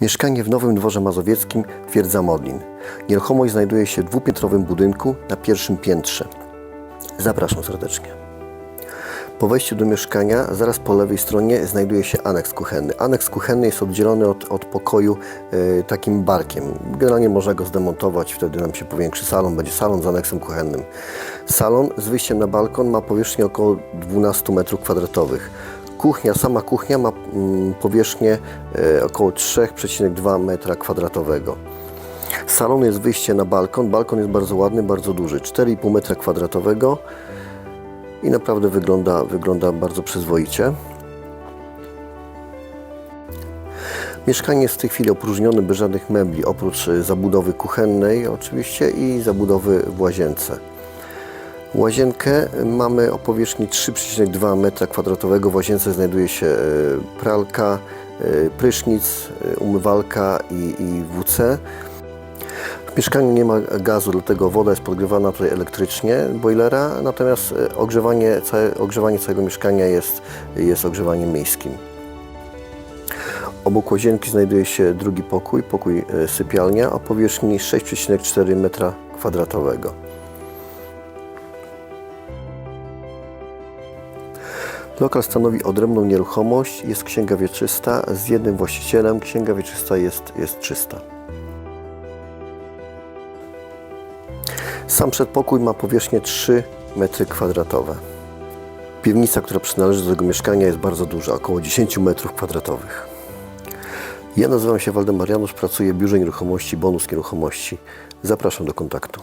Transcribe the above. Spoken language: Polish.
Mieszkanie w Nowym Dworze Mazowieckim, Twierdza Modlin. Nieruchomość znajduje się w dwupiętrowym budynku na pierwszym piętrze. Zapraszam serdecznie. Po wejściu do mieszkania, zaraz po lewej stronie znajduje się aneks kuchenny. Aneks kuchenny jest oddzielony od, od pokoju e, takim barkiem. Generalnie można go zdemontować, wtedy nam się powiększy salon, będzie salon z aneksem kuchennym. Salon z wyjściem na balkon ma powierzchnię około 12 m2. Kuchnia, sama kuchnia ma mm, powierzchnię e, około 3,2 m2. Salon jest wyjście na balkon. Balkon jest bardzo ładny, bardzo duży. 4,5 m2 i naprawdę wygląda, wygląda bardzo przyzwoicie. Mieszkanie jest w tej chwili opróżnione bez żadnych mebli, oprócz y, zabudowy kuchennej oczywiście i zabudowy w łazience. Łazienkę mamy o powierzchni 3,2 m2. W łazience znajduje się y, pralka, y, prysznic, y, umywalka i, i WC. W mieszkaniu nie ma gazu, dlatego woda jest podgrzewana tutaj elektrycznie, boilera, natomiast e, ogrzewanie, całe, ogrzewanie całego mieszkania jest, jest ogrzewaniem miejskim. Obok łazienki znajduje się drugi pokój, pokój e, sypialnia o powierzchni 6,4 m2. Lokal stanowi odrębną nieruchomość, jest księga wieczysta z jednym właścicielem, księga wieczysta jest, jest czysta. Sam przedpokój ma powierzchnię 3 m2. Piwnica, która przynależy do tego mieszkania jest bardzo duża, około 10 m2. Ja nazywam się Waldemar Janusz, pracuję w Biurze Nieruchomości Bonus Nieruchomości. Zapraszam do kontaktu.